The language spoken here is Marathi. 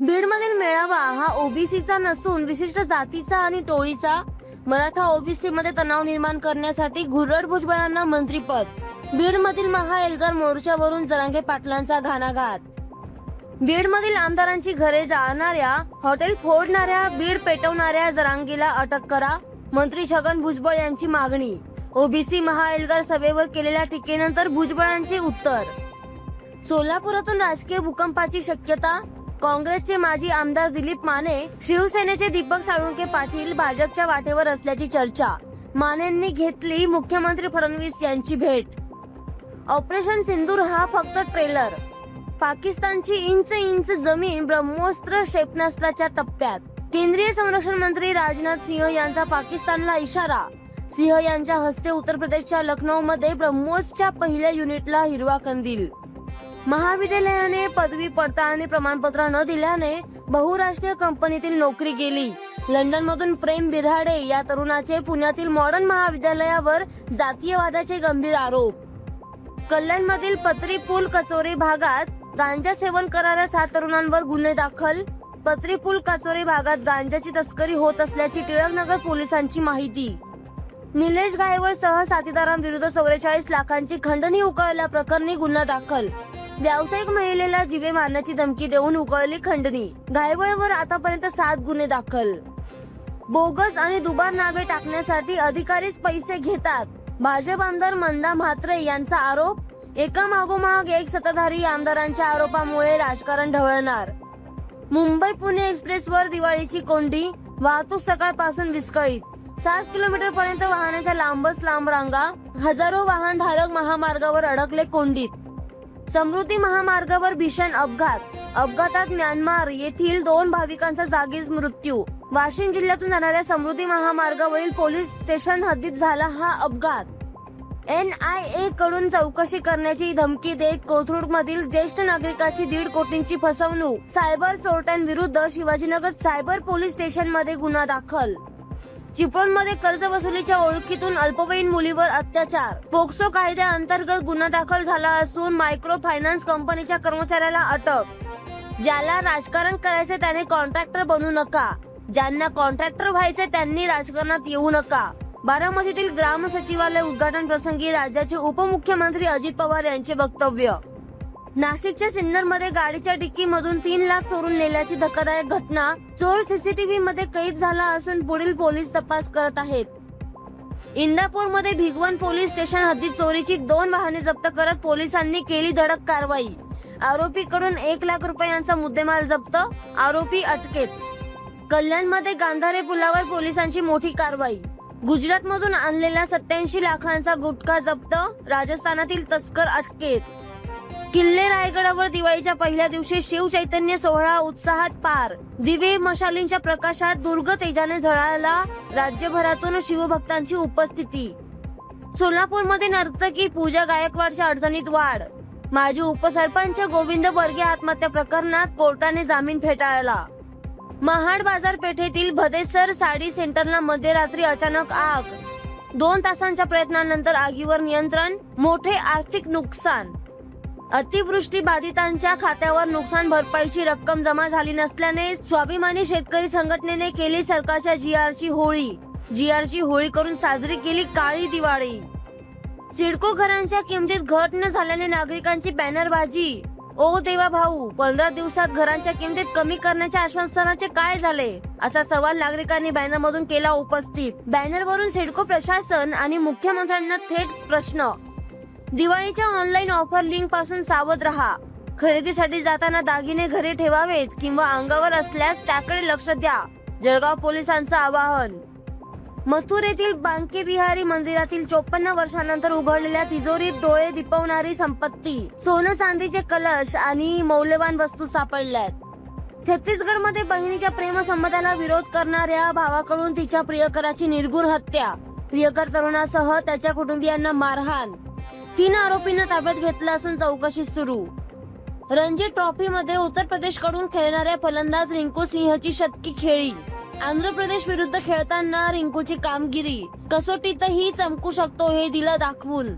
बीडमधील मेळावा हा ओबीसीचा नसून विशिष्ट जातीचा आणि टोळीचा. मराठा ओबीसी मध्ये तणाव निर्माण करण्यासाठी घुरड भुजबळांना मंत्रीपद. बीडमधील महाएल्गार मोर्चावरून जरांगे पाटलांचा घाणाघात बीडमधील आमदारांची घरे जाळणाऱ्या हॉटेल फोडणाऱ्या बीड पेटवणाऱ्या जरांगीला अटक करा मंत्री छगन भुजबळ यांची मागणी. ओबीसी महाएल्गार सभेवर केलेल्या टीकेनंतर भुजबळांचे उत्तर. सोलापुरातून राजकीय भूकंपाची शक्यता? काँग्रेसचे माजी आमदार दिलीप माने शिवसेनेचे दीपक साळुंके पाटील भाजपच्या वाटेवर असल्याची चर्चा. मानेंनी घेतली मुख्यमंत्री फडणवीस यांची भेट. ऑपरेशन सिंदूर हा फक्त ट्रेलर. पाकिस्तानची इंच इंच जमीन ब्रह्मोस्त्र क्षेपणास्त्राच्या टप्प्यात. केंद्रीय संरक्षण मंत्री राजनाथ सिंह यांचा पाकिस्तानला इशारा. सिंह यांच्या हस्ते उत्तर प्रदेशच्या लखनौ मध्ये ब्रह्मोसच्या पहिल्या युनिटला हिरवा कंदील. महाविद्यालयाने पदवी पडताळणी प्रमाणपत्र न दिल्याने बहुराष्ट्रीय कंपनीतील नोकरी गेली. लंडन मधून प्रेम बिराडे या तरुणाचे पुण्यातील मॉडर्न महाविद्यालयावर जातीयवादाचे गंभीर आरोप. कल्याणमधील पत्री पूल कचोरी भागात गांजा सेवन करणाऱ्या सात तरुणांवर गुन्हे दाखल. पत्री पूल कचोरी भागात गांजाची तस्करी होत असल्याची टिळकनगर पोलिसांची माहिती. निलेश गायवळ सह साथीदारांविरुद्ध चौवेचाळीस लाखांची खंडणी उकळल्या प्रकरणी गुन्हा दाखल. व्यावसायिक महिलेला जीवे मारण्याची धमकी देऊन उकळली खंडणी. घायवळवर आतापर्यंत सात गुन्हे दाखल. बोगस आणि दुबार नावे टाकण्यासाठी अधिकारीच पैसे घेतात. भाजप आमदार मंदा म्हात्रे यांचा आरोप एका मागोमाग एक सत्ताधारी आमदारांच्या आरोपामुळे राजकारण ढवळणार. मुंबई पुणे एक्सप्रेसवर दिवाळीची कोंडी वाहतूक सकाळपासून विस्कळीत. सात किलोमीटर पर्यंत वाहनाच्या लांबच लांब रांगा हजारो वाहनधारक महामार्गावर अडकले कोंडीत. समृद्धी महामार्गावर भीषण अपघात. अपघातात म्यानमार येथील दोन भाविकांचा जागीच मृत्यू. वाशिम जिल्ह्यातून जाणाऱ्या समृद्धी महामार्गावरील पोलीस स्टेशन हद्दीत झाला हा अपघात. एन आय ए कडून चौकशी करण्याची धमकी देत कोथरूड मधील ज्येष्ठ नागरिकाची दीड कोटींची फसवणूक. सायबर चोरट्यांविरुद्ध शिवाजीनगर सायबर पोलीस स्टेशनमध्ये गुन्हा दाखल. चिपळूणमध्ये कर्ज वसुलीच्या ओळखीतून अल्पवयीन मुलीवर अत्याचार. पोक्सो कायद्याअंतर्गत गुन्हा दाखल झाला असून मायक्रो फायनान्स कंपनीच्या कर्मचाऱ्याला अटक. ज्याला राजकारण करायचे त्याने कॉन्ट्रॅक्टर बनू नका. ज्यांना कॉन्ट्रॅक्टर व्हायचे त्यांनी राजकारणात येऊ नका. बारामतीतील ग्राम सचिवालय उद्घाटन प्रसंगी राज्याचे उपमुख्यमंत्री अजित पवार यांचे वक्तव्य. नाशिकच्या सिन्नरमध्ये गाडीच्या डिक्कीमधून तीन लाख चोरून नेल्याची धक्कादायक घटना. चोर सीसीटीव्ही मध्ये कैद झाला असून पुढील पोलीस तपास करत आहेत. इंदापूरमध्ये भिगवण पोलीस स्टेशन हद्दीत चोरीची दोन वाहने जप्त करत पोलिसांनी केली धडक कारवाई. आरोपीकडून एक लाख रुपयांचा मुद्देमाल जप्त आरोपी अटकेत. कल्याणमध्ये गांधारे पुलावर पोलिसांची मोठी कारवाई. गुजरातमधून आणलेला सत्याऐंशी लाखांचा गुटखा जप्त राजस्थानातील तस्कर अटकेत. किल्ले रायगडावर दिवाळीच्या पहिल्या दिवशी शिव चैतन्य सोहळा उत्साहात पार. दिवे मशालींच्या प्रकाशात दुर्ग तेजाने झळाळला राज्यभरातून शिवभक्तांची उपस्थिती. सोलापूरमध्ये नर्तकी पूजा गायकवाडच्या अडचणीत वाढ. माजी उपसरपंच गोविंद बर्गे आत्महत्या प्रकरणात कोर्टाने जामीन फेटाळला. महाड बाजारपेठेतील भदेसर साडी सेंटरला मध्यरात्री अचानक आग. दोन तासांच्या प्रयत्नानंतर आगीवर नियंत्रण मोठे आर्थिक नुकसान. अतिवृष्टी बाधितांच्या खात्यावर नुकसान भरपाईची रक्कम जमा झाली नसल्याने स्वाभिमानी शेतकरी संघटनेने केली सरकारच्या जीआरची होळी. जीआरची होळी करून साजरी केली काळी दिवाळी. सिडको घरांच्या किमतीत घट न झाल्याने नागरिकांची बॅनरबाजी ओ देवा भाऊ पंधरा दिवसात घरांच्या किमतीत कमी करण्याच्या आश्वासनाचे काय झाले? असा सवाल नागरिकांनी बॅनरमधून केला उपस्थित. बॅनरवरून सिडको प्रशासन आणि मुख्यमंत्र्यांना थेट प्रश्न. दिवाळीच्या ऑनलाईन ऑफर लिंकपासून सावध रहा. खरेदीसाठी जाताना दागिने घरी ठेवावेत किंवा अंगावर असल्यास त्याकडे लक्ष द्या. जळगाव पोलिसांचं आवाहन. मथुर येथील बांके बिहारी मंदिरातील चोपन्न वर्षानंतर उघडलेल्या तिजोरीत डोळे दिपवणारी संपत्ती. सोनं चांदीचे कलश आणि मौल्यवान वस्तू सापडल्यात. छत्तीसगडमध्ये बहिणीच्या प्रेमसंबंधाला विरोध करणाऱ्या भावाकडून तिच्या प्रियकराची निर्गुण हत्या. प्रियकर तरुणासह त्याच्या कुटुंबियांना मारहाण. तीन आरोपींना ताब्यात घेतलं असून चौकशी सुरू. रणजी ट्रॉफी मध्ये उत्तर प्रदेशकडून खेळणाऱ्या फलंदाज रिंकू सिंहची शतकी खेळी. आंध्र प्रदेश विरुद्ध खेळताना रिंकूची कामगिरी. कसोटीतही चमकू शकतो हे दिलं दाखवून.